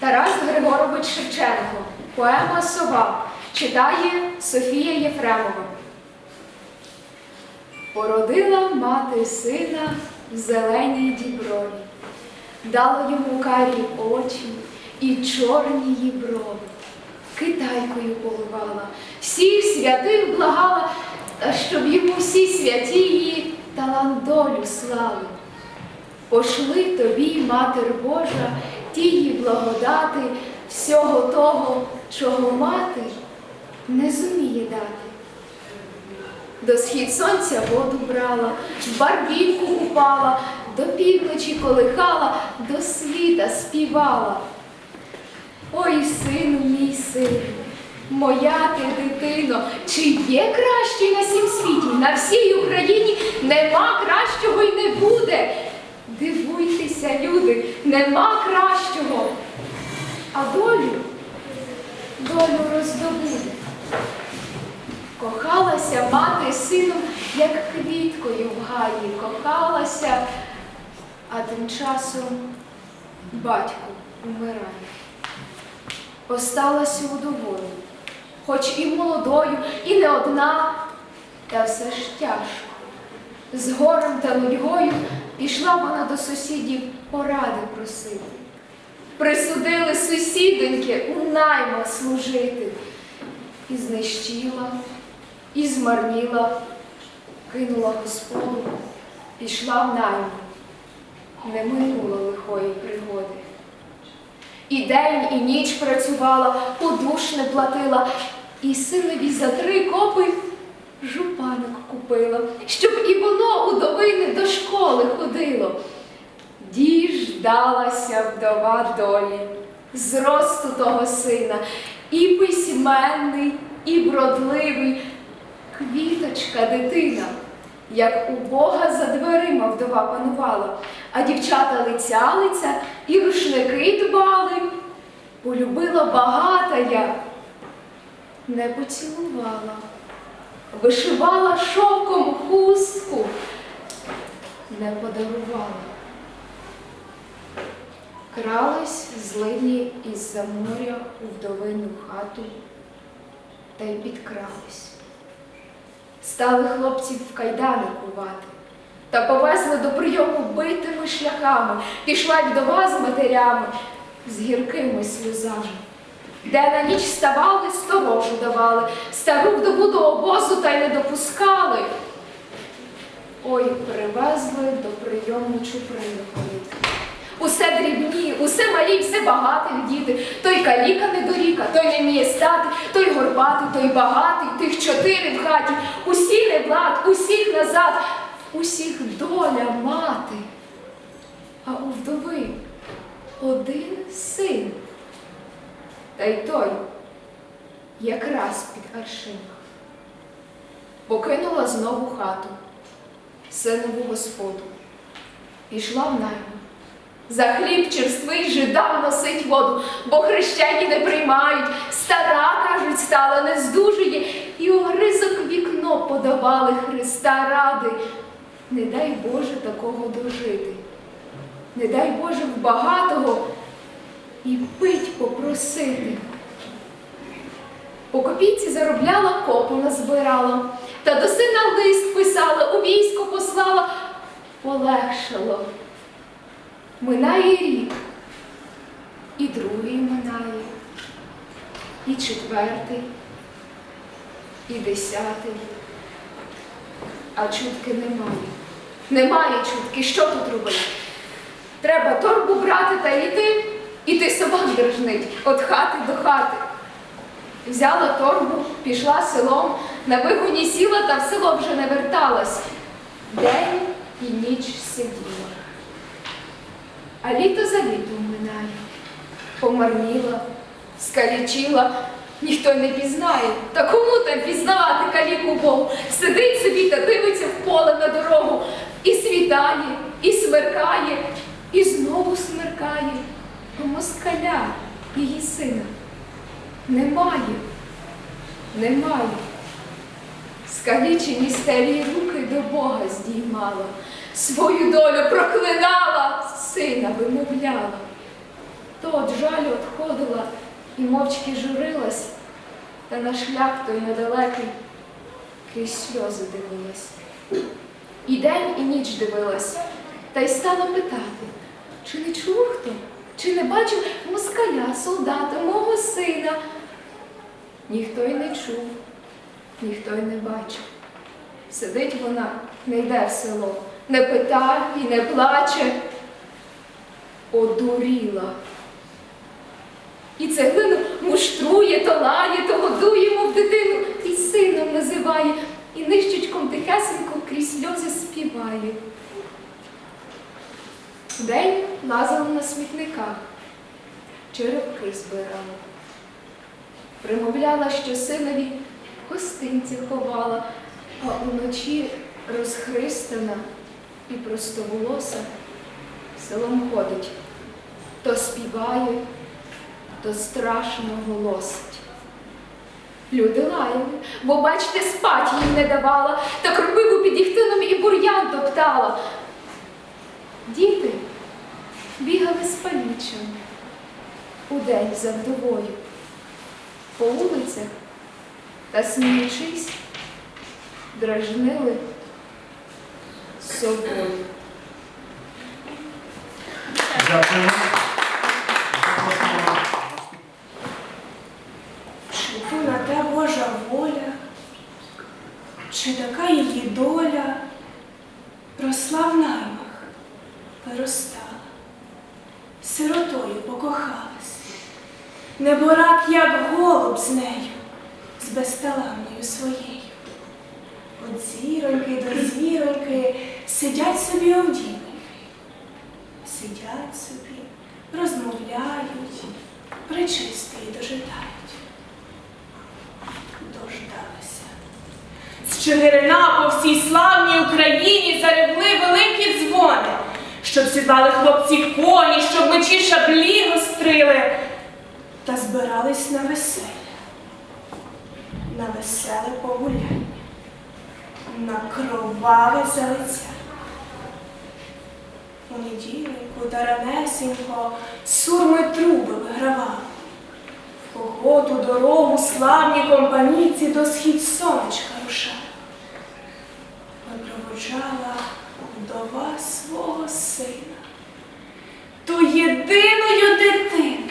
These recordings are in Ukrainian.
Тарас Григорович Шевченко. Поема Сова. Читає Софія Єфремова. Породила мати сина в зеленій діброві, дала йому карі очі і чорні її брови. Китайкою поливала, всіх святих благала, щоб йому всі святі її талант долю слали. Пошли тобі, Матер Божа, тії благодати всього того, чого мати не зуміє дати. До схід сонця воду брала, в барвінку купала, до півночі колихала, до світа співала. Ой, сину мій сину, моя ти дитино, чи є кращий на сім світі, на всій Україні нема кращого й не буде. Дивуйтеся, люди, нема кращого. А долю, долю роздобуде. Кохалася мати сином, як квіткою в гаї, кохалася, а тим часом батько умирає. Осталася удоволі, хоч і молодою, і не одна, та все ж тяжко. З горем та нудьгою пішла вона до сусідів поради просити. Присудили сусідоньки у наймах служити. І знищила, і змарніла, кинула господу, пішла в найм, не минула лихої пригоди. І день, і ніч працювала, подуш не платила, і силові за три копи жупанок купила, щоб і воно удовини до школи. Діждалася вдова долі, зросту того сина, і письменний, і бродливий, квіточка дитина, як у Бога за дверима вдова панувала, а дівчата лицялиця і рушники дбали. Полюбила багата я, не поцілувала, вишивала шовком хустку, не подарувала. Крались зливні із-за моря у вдовину хату та й підкрались. Стали хлопців в кайдани кувати та повезли до прийому битими шляхами, пішла вдова з матерями, з гіркими сльозами. Де на ніч ставали, сторожу давали, стару вдову до обозу та й не допускали. Ой, привезли до прийому чуприну ходити. Усе дрібні, усе малі, все багатих діти. Той каліка недоріка, той не вміє стати, той горбатий, той багатий, тих чотири в хаті. Усі не влад, усіх назад, усіх доля мати. А у вдови один син. Та й той якраз під аршин. Покинула знову хату, синову господу, пішла в найм. За хліб черствий жидам носить воду, бо хрещені не приймають. Стара, кажуть, стала не здужує, і огризок вікно подавали Христа ради. Не дай Боже такого дожити. Не дай Боже в багатого і пить попросити. По копійці заробляла, копу назбирала, та до сина лист писала, у військо послала, полегшало. Минає рік, і другий минає, і четвертий, і десятий. А чутки немає. Немає чутки. Що тут робити? Треба торбу брати та йти, і ти собак держнить від хати до хати. Взяла торбу, пішла селом, на вигоні сіла та в село вже не верталась. День і ніч сиділа. А літо за літом минає, помарніла, скалічила, ніхто не пізнає. Та кому там пізнавати каліку Богу? Сидить собі та дивиться в поле на дорогу, і світає, і смеркає, і знову смеркає. Москаля, її сина, немає, немає. Скалічені старі руки до Бога здіймала, свою долю проклинала, сина вимовляла. то от жалю отходила і мовчки журилась, та на шлях той недалекий крізь сльози дивилась. І день, і ніч дивилась, та й стала питати, чи не чув хто, чи не бачив москаля, солдата, мого сина. Ніхто й не чув, ніхто й не бачив. Сидить вона, не йде в село, не питає і не плаче. Одуріла. І цеглину муштрує, то лає, то годує, мов дитину, і сином називає, і нищечком тихесенько крізь сльози співає. День лазила на смітниках, черепки збирала. Примовляла, що синові гостинці ховала, а уночі розхристана і простоволоса селом ходить, то співає, то страшно голосить. Люди лаяли, бо, бачите, спать їй не давала, та кропиву під їхтином і бур'ян топтала. Діти бігали з палічем удень за вдовою по вулицях та сміючись, дражнили собою. Дякую. Чи то на те Божа воля, чи така її доля росла в наймах, виростала, сиротою покохалась, неборак, як голуб з нею, з безталанною своєю. От зіроньки до зіроньки сидять собі овділи, сидять собі, розмовляють, причистої дожидають. Дождалася. З Чигирина по всій славній Україні заревли великі дзвони, щоб сідали хлопці коні, щоб мечі шаблі гострили, та збирались на веселе, на веселе погуляння, на кроваве залиця. У неділеньку та ранесенько сурми труби вигравали. Погоду, дорогу, славні компанійці до схід сонечка рушали. Випроводжала вдова свого сина, ту єдиною дитину.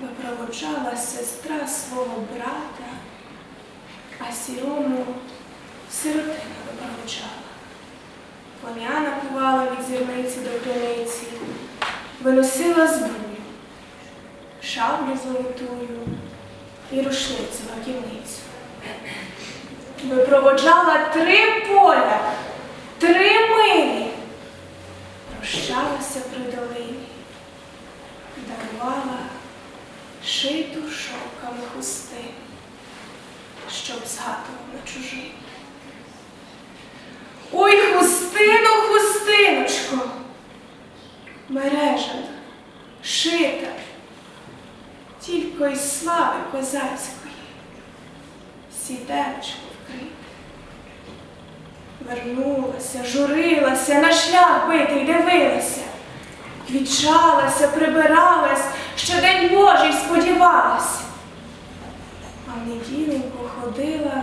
Випроводжала сестра свого брата, а сірому сиротину випроводжала. Коня напувала від зірниці до криниці, виносила зброю шаблю золотую і рушницю гаківницю. Випроводжала три поля, три милі, прощалася при долині, дарувала шиту шовками хустину, щоб згадував на чужині. Ой, хустину, хустиночко, мережана, шита, тільки із слави козацької, сідечко вкрите. Вернулася, журилася, на шлях битий дивилася, квічалася, прибиралась, що день Божий сподівалась. А в неділеньку ходила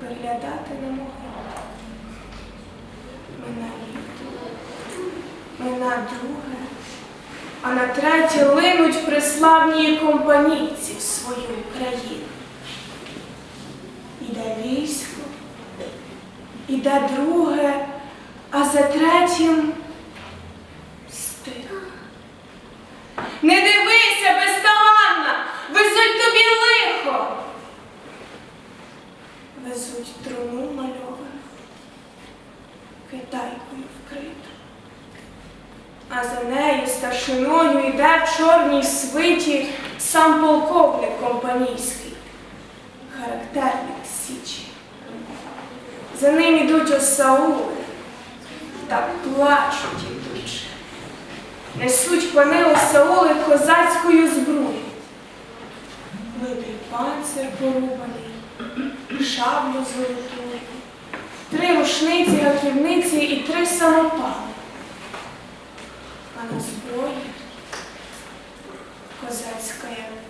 виглядати на могилу. Мина літо, мина друге, а на третє приславні компанійці в свою країну. Іде військо, іде друге, а за третім стих. Не дивися, безталанна, везуть тобі лихо. Везуть труну мальовану, китайкою вкриту а за нею старшиною йде в чорній свиті сам полковник компанійський, характерник Січі. За ним ідуть осаули та плачуть ідучи. Несуть пани осаули козацькою зброю. Видий панцир порубаний, шаблю золотою, три рушниці, раківниці і три самопали. а на зброї козацька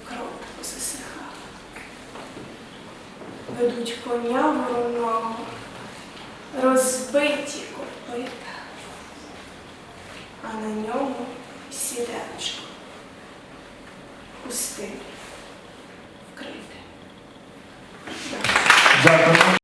кров засихала. Ведуть коня вороного, розбиті копита, а на ньому сідечко пустий.